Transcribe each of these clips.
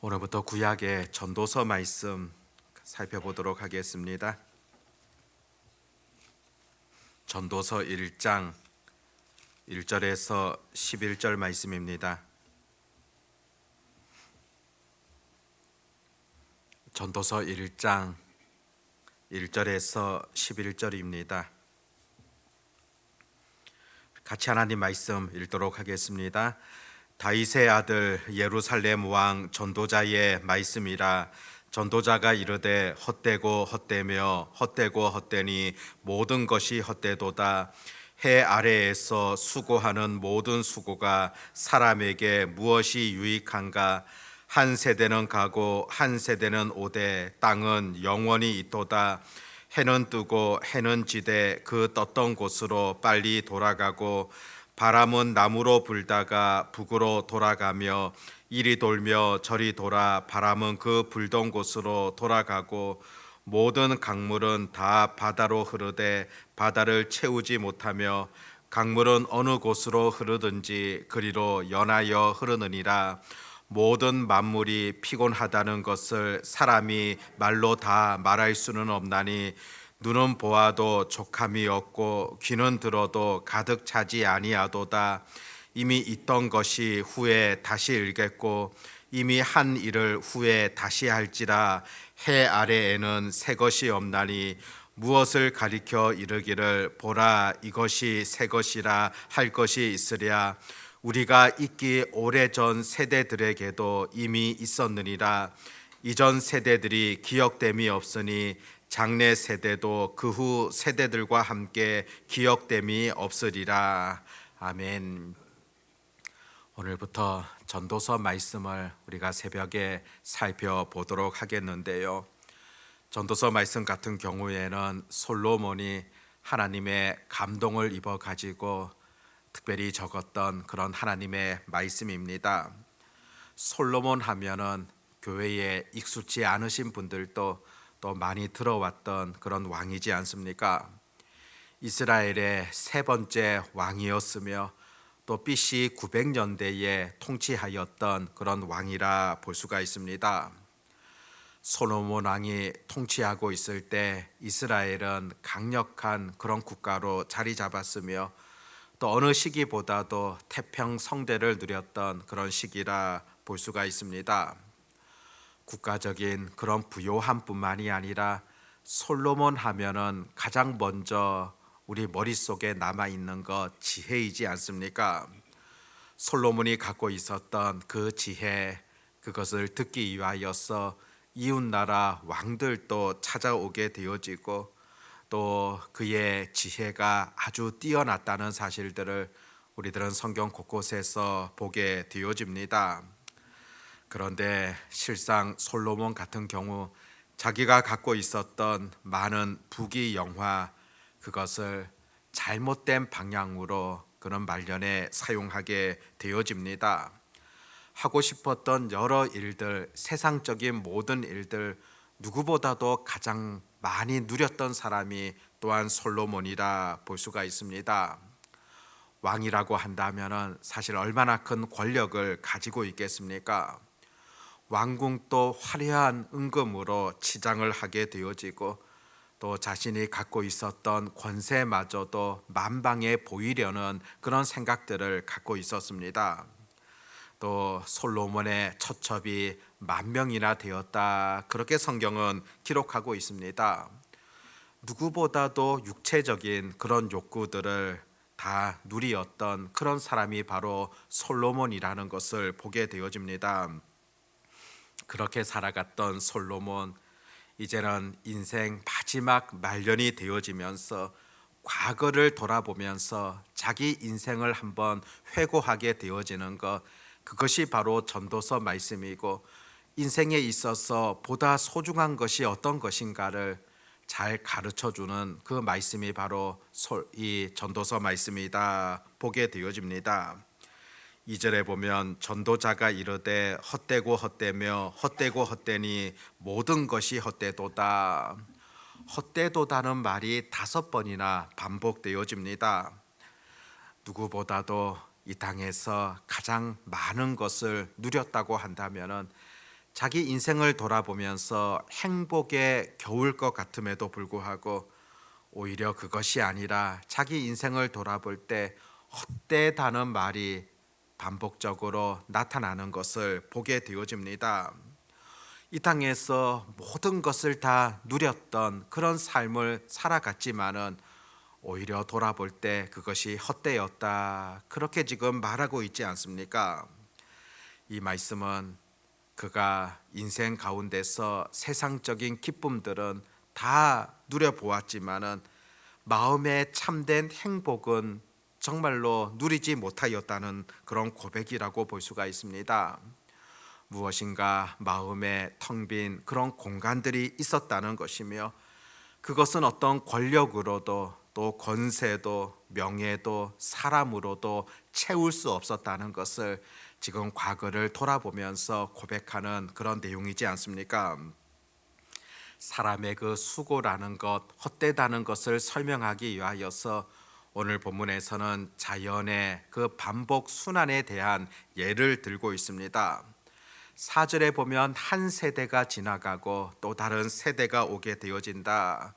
오늘부터 구약의 전도서 말씀 살펴보도록 하겠습니다. 전도서 1장 1절에서 11절 말씀입니다. 전도서 1장 1절에서 11절입니다. 같이 하나님 말씀 읽도록 하겠습니다. 다윗의 아들 예루살렘 왕 전도자의 말씀이라 전도자가 이르되 헛되고 헛되며 헛되고 헛되니 모든 것이 헛되도다. 해 아래에서 수고하는 모든 수고가 사람에게 무엇이 유익한가? 한 세대는 가고 한 세대는 오되 땅은 영원히 있도다. 해는 뜨고 해는 지되 그 떴던 곳으로 빨리 돌아가고 바람은 나무로 불다가 북으로 돌아가며 이리 돌며 저리 돌아 바람은 그 불던 곳으로 돌아가고 모든 강물은 다 바다로 흐르되 바다를 채우지 못하며 강물은 어느 곳으로 흐르든지 그리로 연하여 흐르느니라. 모든 만물이 피곤하다는 것을 사람이 말로 다 말할 수는 없나니 눈은 보아도 족함이 없고 귀는 들어도 가득 차지 아니하도다. 이미 있던 것이 후에 다시 일겠고 이미 한 일을 후에 다시 할지라. 해 아래에는 새 것이 없나니 무엇을 가리켜 이르기를 보라. 이것이 새 것이라 할 것이 있으랴. 우리가 있기 오래전 세대들에게도 이미 있었느니라. 이전 세대들이 기억됨이 없으니 장래 세대도 그 후 세대들과 함께 기억됨이 없으리라 아멘. 오늘부터 전도서 말씀을 우리가 새벽에 살펴보도록 하겠는데요. 전도서 말씀 같은 경우에는 솔로몬이 하나님의 감동을 입어 가지고 특별히 적었던 그런 하나님의 말씀입니다. 솔로몬 하면은 교회에 익숙지 않으신 분들도 또 많이 들어왔던 그런 왕이지 않습니까? 이스라엘의 세 번째 왕이었으며 또 BC 900년대에 통치하였던 그런 왕이라 볼 수가 있습니다. 솔로몬 왕이 통치하고 있을 때 이스라엘은 강력한 그런 국가로 자리 잡았으며 또 어느 시기보다도 태평 성대를 누렸던 그런 시기라 볼 수가 있습니다. 국가적인 그런 부요함뿐만이 아니라 솔로몬 하면은 가장 먼저 우리 머릿속에 남아 있는 것 지혜이지 않습니까? 솔로몬이 갖고 있었던 그 지혜 그것을 듣기 위하여서 이웃 나라 왕들도 찾아오게 되어지고 또 그의 지혜가 아주 뛰어났다는 사실들을 우리들은 성경 곳곳에서 보게 되어집니다. 그런데 실상 솔로몬 같은 경우 자기가 갖고 있었던 많은 부귀 영화 그것을 잘못된 방향으로 그런 말년에 사용하게 되어집니다. 하고 싶었던 여러 일들, 세상적인 모든 일들 누구보다도 가장 많이 누렸던 사람이 또한 솔로몬이라 볼 수가 있습니다. 왕이라고 한다면은 사실 얼마나 큰 권력을 가지고 있겠습니까? 왕궁도 화려한 은금으로 치장을 하게 되어지고 또 자신이 갖고 있었던 권세마저도 만방에 보이려는 그런 생각들을 갖고 있었습니다. 또 솔로몬의 처첩이 만 명이나 되었다. 그렇게 성경은 기록하고 있습니다. 누구보다도 육체적인 그런 욕구들을 다 누리었던 그런 사람이 바로 솔로몬이라는 것을 보게 되어집니다. 그렇게 살아갔던 솔로몬 이제는 인생 마지막 말년이 되어지면서 과거를 돌아보면서 자기 인생을 한번 회고하게 되어지는 것 그것이 바로 전도서 말씀이고 인생에 있어서 보다 소중한 것이 어떤 것인가를 잘 가르쳐 주는 그 말씀이 바로 이 전도서 말씀이다 보게 되어집니다. 2절에 보면 전도자가 이르되 헛되고 헛되며 헛되고 헛되니 모든 것이 헛되도다. 헛되도다는 말이 다섯 번이나 반복되어집니다. 누구보다도 이 땅에서 가장 많은 것을 누렸다고 한다면은 자기 인생을 돌아보면서 행복에 겨울 것 같음에도 불구하고 오히려 그것이 아니라 자기 인생을 돌아볼 때 헛되다는 말이 반복적으로 나타나는 것을 보게 되어집니다. 이 땅에서 모든 것을 다 누렸던 그런 삶을 살아갔지만은 오히려 돌아볼 때 그것이 헛되었다. 그렇게 지금 말하고 있지 않습니까? 이 말씀은 그가 인생 가운데서 세상적인 기쁨들은 다 누려보았지만은 마음의 참된 행복은 정말로 누리지 못하였다는 그런 고백이라고 볼 수가 있습니다. 무엇인가 마음에 텅 빈 그런 공간들이 있었다는 것이며 그것은 어떤 권력으로도 또 권세도 명예도 사람으로도 채울 수 없었다는 것을 지금 과거를 돌아보면서 고백하는 그런 내용이지 않습니까? 사람의 그 수고라는 것, 헛되다는 것을 설명하기 위하여서 오늘 본문에서는 자연의 그 반복 순환에 대한 예를 들고 있습니다. 사절에 보면 한 세대가 지나가고 또 다른 세대가 오게 되어진다.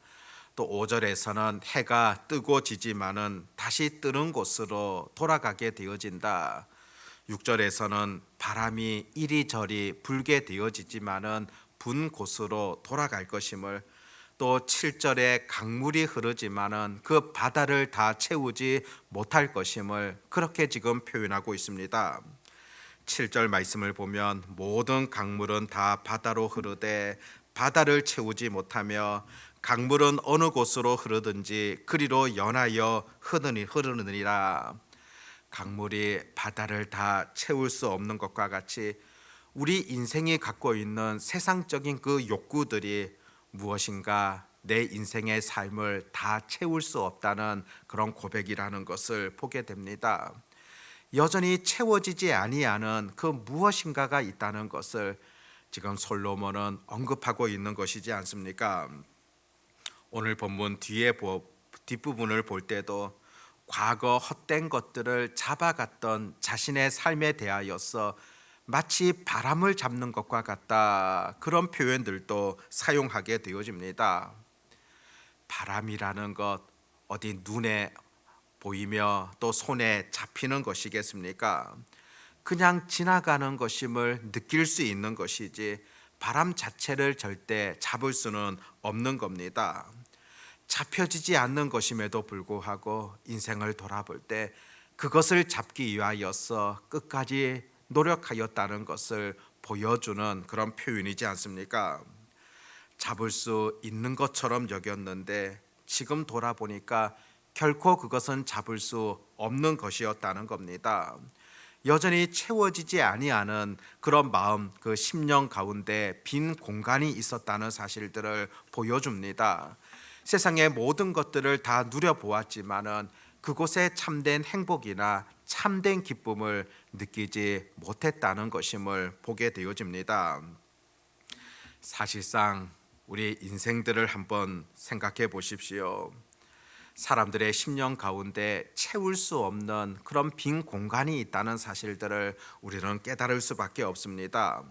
또 5절에서는 해가 뜨고 지지만은 다시 뜨는 곳으로 돌아가게 되어진다. 6절에서는 바람이 이리저리 불게 되어지지만은 분 곳으로 돌아갈 것임을 또 7절에 강물이 흐르지만은 그 바다를 다 채우지 못할 것임을 그렇게 지금 표현하고 있습니다. 7절 말씀을 보면 모든 강물은 다 바다로 흐르되 바다를 채우지 못하며 강물은 어느 곳으로 흐르든지 그리로 연하여 흐르니 흐르느니라. 강물이 바다를 다 채울 수 없는 것과 같이 우리 인생이 갖고 있는 세상적인 그 욕구들이 무엇인가 내 인생의 삶을 다 채울 수 없다는 그런 고백이라는 것을 보게 됩니다. 여전히 채워지지 아니하는 그 무엇인가가 있다는 것을 지금 솔로몬은 언급하고 있는 것이지 않습니까? 오늘 본문 뒤에 보- 뒷부분을 볼 때도 과거 헛된 것들을 잡아갔던 자신의 삶에 대하여서 마치 바람을 잡는 것과 같다 그런 표현들도 사용하게 되어집니다. 바람이라는 것 어디 눈에 보이며 또 손에 잡히는 것이겠습니까? 그냥 지나가는 것임을 느낄 수 있는 것이지 바람 자체를 절대 잡을 수는 없는 겁니다. 잡혀지지 않는 것임에도 불구하고 인생을 돌아볼 때 그것을 잡기 위하여서 끝까지 노력하였다는 것을 보여주는 그런 표현이지 않습니까? 잡을 수 있는 것처럼 여겼는데 지금 돌아보니까 결코 그것은 잡을 수 없는 것이었다는 겁니다. 여전히 채워지지 아니하는 그런 마음, 그 심령 가운데 빈 공간이 있었다는 사실들을 보여줍니다. 세상의 모든 것들을 다 누려보았지만은 그곳에 참된 행복이나 참된 기쁨을 느끼지 못했다는 것임을 보게 되어집니다. 사실상 우리 인생들을 한번 생각해 보십시오. 사람들의 심령 가운데 채울 수 없는 그런 빈 공간이 있다는 사실들을 우리는 깨달을 수밖에 없습니다.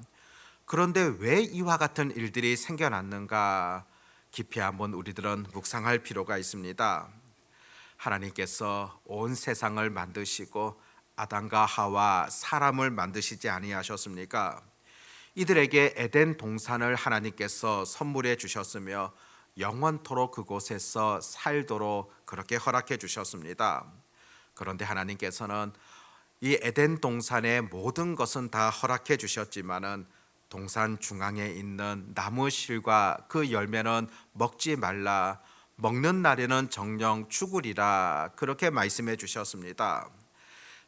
그런데 왜 이와 같은 일들이 생겨났는가 깊이 한번 우리들은 묵상할 필요가 있습니다. 하나님께서 온 세상을 만드시고 아담과 하와 사람을 만드시지 아니하셨습니까? 이들에게 에덴 동산을 하나님께서 선물해 주셨으며 영원토록 그곳에서 살도록 그렇게 허락해 주셨습니다. 그런데 하나님께서는 이 에덴 동산의 모든 것은 다 허락해 주셨지만은 동산 중앙에 있는 나무 실과 그 열매는 먹지 말라 먹는 날에는 정령 죽으리라 그렇게 말씀해 주셨습니다.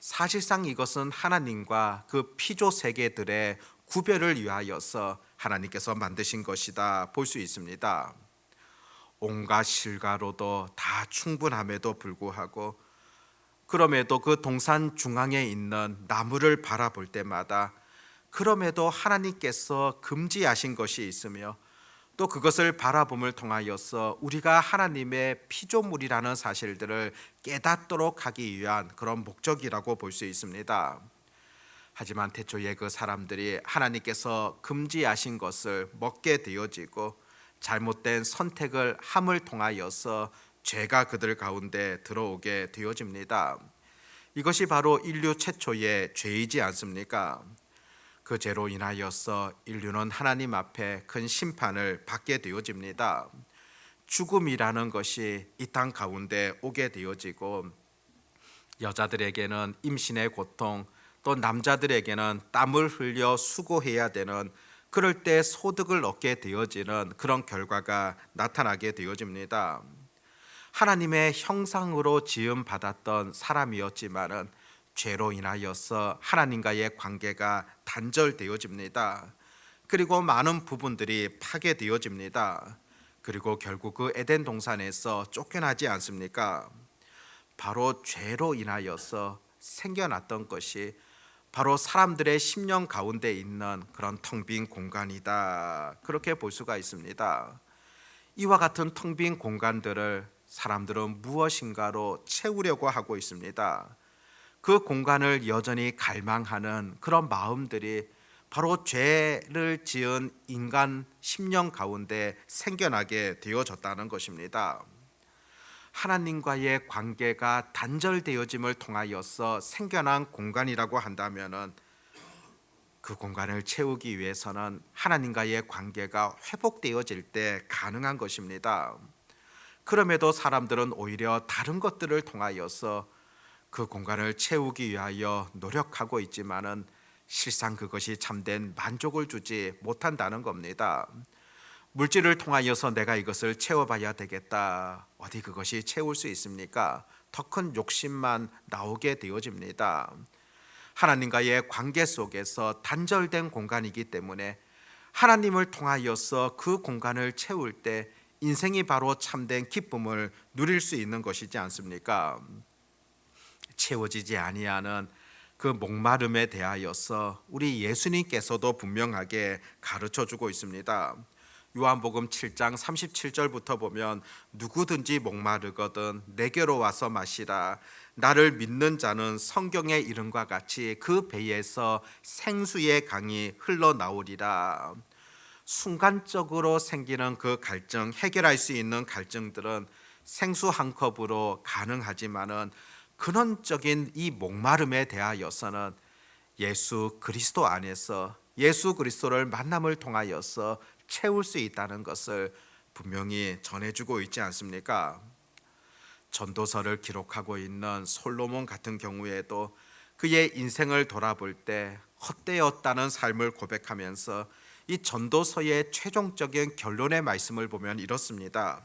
사실상 이것은 하나님과 그 피조 세계들의 구별을 위하여서 하나님께서 만드신 것이다 볼 수 있습니다. 온갖 실과로도 다 충분함에도 불구하고 그럼에도 그 동산 중앙에 있는 나무를 바라볼 때마다 그럼에도 하나님께서 금지하신 것이 있으며 또 그것을 바라봄을 통하여서 우리가 하나님의 피조물이라는 사실들을 깨닫도록 하기 위한 그런 목적이라고 볼 수 있습니다. 하지만 태초에 그 사람들이 하나님께서 금지하신 것을 먹게 되어지고 잘못된 선택을 함을 통하여서 죄가 그들 가운데 들어오게 되어집니다. 이것이 바로 인류 최초의 죄이지 않습니까? 그 죄로 인하여서 인류는 하나님 앞에 큰 심판을 받게 되어집니다. 죽음이라는 것이 이 땅 가운데 오게 되어지고 여자들에게는 임신의 고통, 또 남자들에게는 땀을 흘려 수고해야 되는 그럴 때 소득을 얻게 되어지는 그런 결과가 나타나게 되어집니다. 하나님의 형상으로 지음 받았던 사람이었지만은 죄로 인하여서 하나님과의 관계가 단절되어집니다. 그리고 많은 부분들이 파괴되어집니다. 그리고 결국 그 에덴 동산에서 쫓겨나지 않습니까? 바로 죄로 인하여서 생겨났던 것이 바로 사람들의 심령 가운데 있는 그런 텅 빈 공간이다. 그렇게 볼 수가 있습니다. 이와 같은 텅 빈 공간들을 사람들은 무엇인가로 채우려고 하고 있습니다. 그 공간을 여전히 갈망하는 그런 마음들이 바로 죄를 지은 인간 심령 가운데 생겨나게 되어졌다는 것입니다. 하나님과의 관계가 단절되어짐을 통하여서 생겨난 공간이라고 한다면은 그 공간을 채우기 위해서는 하나님과의 관계가 회복되어질 때 가능한 것입니다. 그럼에도 사람들은 오히려 다른 것들을 통하여서 그 공간을 채우기 위하여 노력하고 있지만은 실상 그것이 참된 만족을 주지 못한다는 겁니다. 물질을 통하여서 내가 이것을 채워봐야 되겠다. 어디 그것이 채울 수 있습니까? 더 큰 욕심만 나오게 되어집니다. 하나님과의 관계 속에서 단절된 공간이기 때문에 하나님을 통하여서 그 공간을 채울 때 인생이 바로 참된 기쁨을 누릴 수 있는 것이지 않습니까? 채워지지 아니하는 그 목마름에 대하여서 우리 예수님께서도 분명하게 가르쳐 주고 있습니다. 요한복음 7장 37절부터 보면 누구든지 목마르거든 내게로 와서 마시라 나를 믿는 자는 성경의 이름과 같이 그 배에서 생수의 강이 흘러나오리라 순간적으로 생기는 그 갈증 해결할 수 있는 갈증들은 생수 한 컵으로 가능하지만은 근원적인 이 목마름에 대하여서는 예수 그리스도 안에서 예수 그리스도를 만남을 통하여서 채울 수 있다는 것을 분명히 전해주고 있지 않습니까? 전도서를 기록하고 있는 솔로몬 같은 경우에도 그의 인생을 돌아볼 때 헛되었다는 삶을 고백하면서 이 전도서의 최종적인 결론의 말씀을 보면 이렇습니다.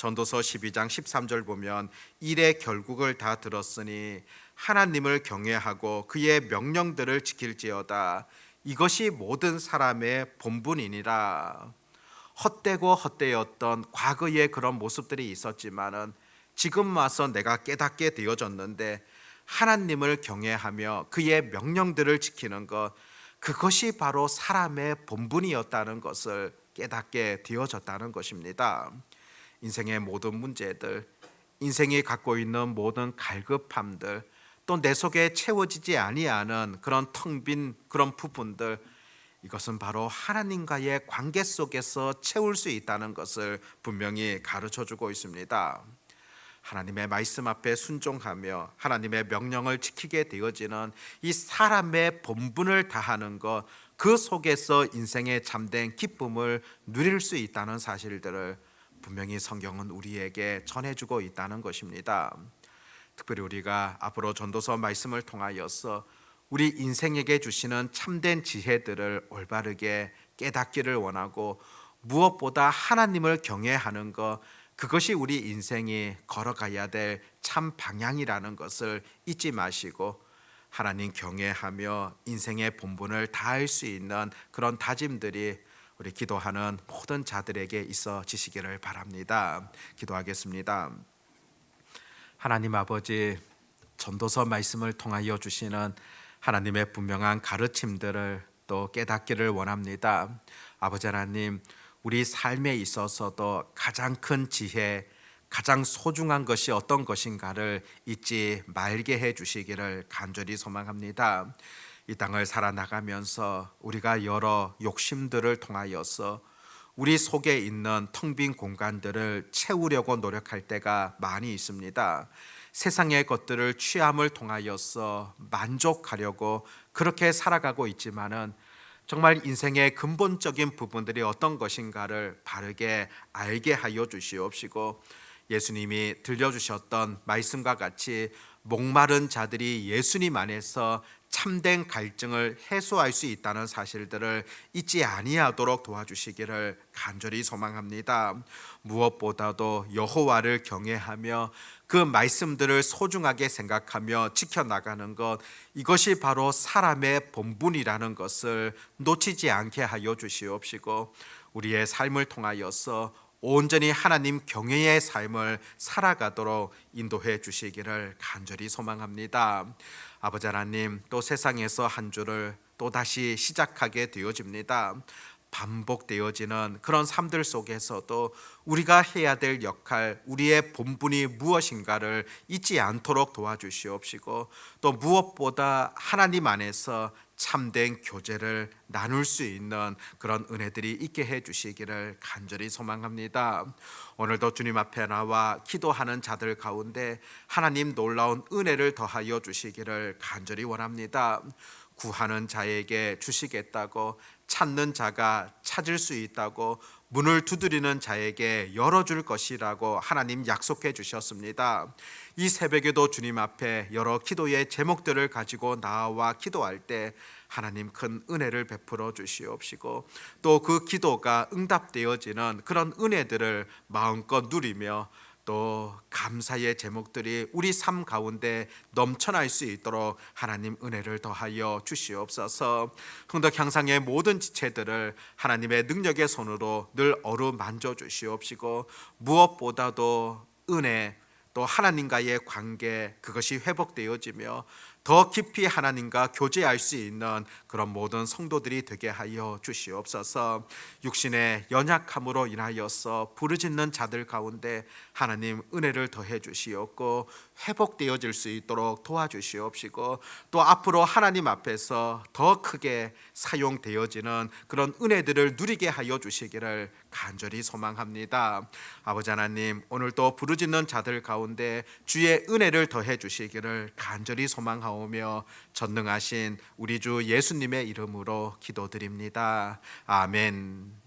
전도서 12장 13절 보면 일의 결국을 다 들었으니 하나님을 경외하고 그의 명령들을 지킬지어다 이것이 모든 사람의 본분이니라 헛되고 헛되었던 과거의 그런 모습들이 있었지만은 지금 와서 내가 깨닫게 되어졌는데 하나님을 경외하며 그의 명령들을 지키는 것 그것이 바로 사람의 본분이었다는 것을 깨닫게 되어졌다는 것입니다. 인생의 모든 문제들, 인생이 갖고 있는 모든 갈급함들, 또 내 속에 채워지지 아니하는 그런 텅 빈 그런 부분들, 이것은 바로 하나님과의 관계 속에서 채울 수 있다는 것을 분명히 가르쳐 주고 있습니다. 하나님의 말씀 앞에 순종하며 하나님의 명령을 지키게 되어지는 이 사람의 본분을 다하는 것, 그 속에서 인생의 참된 기쁨을 누릴 수 있다는 사실들을 분명히 성경은 우리에게 전해주고 있다는 것입니다. 특별히 우리가 앞으로 전도서 말씀을 통하여서 우리 인생에게 주시는 참된 지혜들을 올바르게 깨닫기를 원하고 무엇보다 하나님을 경외하는 것 그것이 우리 인생이 걸어가야 될 참 방향이라는 것을 잊지 마시고 하나님 경외하며 인생의 본분을 다할 수 있는 그런 다짐들이 우리 기도하는 모든 자들에게 있어 지시기를 바랍니다. 기도하겠습니다. 하나님 아버지 전도서 말씀을 통하여 주시는 하나님의 분명한 가르침들을 또 깨닫기를 원합니다. 아버지 하나님 우리 삶에 있어서도 가장 큰 지혜, 가장 소중한 것이 어떤 것인가를 잊지 말게 해 주시기를 간절히 소망합니다. 이 땅을 살아나가면서 우리가 여러 욕심들을 통하여서 우리 속에 있는 텅 빈 공간들을 채우려고 노력할 때가 많이 있습니다. 세상의 것들을 취함을 통하여서 만족하려고 그렇게 살아가고 있지만은 정말 인생의 근본적인 부분들이 어떤 것인가를 바르게 알게 하여 주시옵시고 예수님이 들려주셨던 말씀과 같이 목마른 자들이 예수님 안에서 참된 갈증을 해소할 수 있다는 사실들을 잊지 아니하도록 도와주시기를 간절히 소망합니다. 무엇보다도 여호와를 경외하며 그 말씀들을 소중하게 생각하며 지켜나가는 것 이것이 바로 사람의 본분이라는 것을 놓치지 않게 하여 주시옵시고 우리의 삶을 통하여서 온전히 하나님 경외의 삶을 살아가도록 인도해 주시기를 간절히 소망합니다. 아버지 하나님 또 세상에서 한 주를 또 다시 시작하게 되어집니다. 반복되어지는 그런 삶들 속에서도 우리가 해야 될 역할, 우리의 본분이 무엇인가를 잊지 않도록 도와주시옵시고 또 무엇보다 하나님 안에서 참된 교제를 나눌 수 있는 그런 은혜들이 있게 해 주시기를 간절히 소망합니다. 오늘도 주님 앞에 나와 기도하는 자들 가운데 하나님 놀라운 은혜를 더하여 주시기를 간절히 원합니다. 구하는 자에게 주시겠다고 찾는 자가 찾을 수 있다고 문을 두드리는 자에게 열어줄 것이라고 하나님 약속해 주셨습니다. 이 새벽에도 주님 앞에 여러 기도의 제목들을 가지고 나와 기도할 때 하나님 큰 은혜를 베풀어 주시옵시고 또 그 기도가 응답되어지는 그런 은혜들을 마음껏 누리며 또 감사의 제목들이 우리 삶 가운데 넘쳐날 수 있도록 하나님 은혜를 더하여 주시옵소서. 흥덕 향상의 모든 지체들을 하나님의 능력의 손으로 늘 어루만져 주시옵시고 무엇보다도 은혜 또 하나님과의 관계 그것이 회복되어지며 더 깊이 하나님과 교제할 수 있는 그런 모든 성도들이 되게 하여 주시옵소서. 육신의 연약함으로 인하여서 부르짖는 자들 가운데 하나님 은혜를 더해 주시옵고 회복되어질 수 있도록 도와주시옵시고 또 앞으로 하나님 앞에서 더 크게 사용되어지는 그런 은혜들을 누리게 하여 주시기를 간절히 소망합니다. 아버지 하나님 오늘도 부르짖는 자들 가운데 주의 은혜를 더해 주시기를 간절히 소망하오며 전능하신 우리 주 예수님의 이름으로 기도드립니다. 아멘.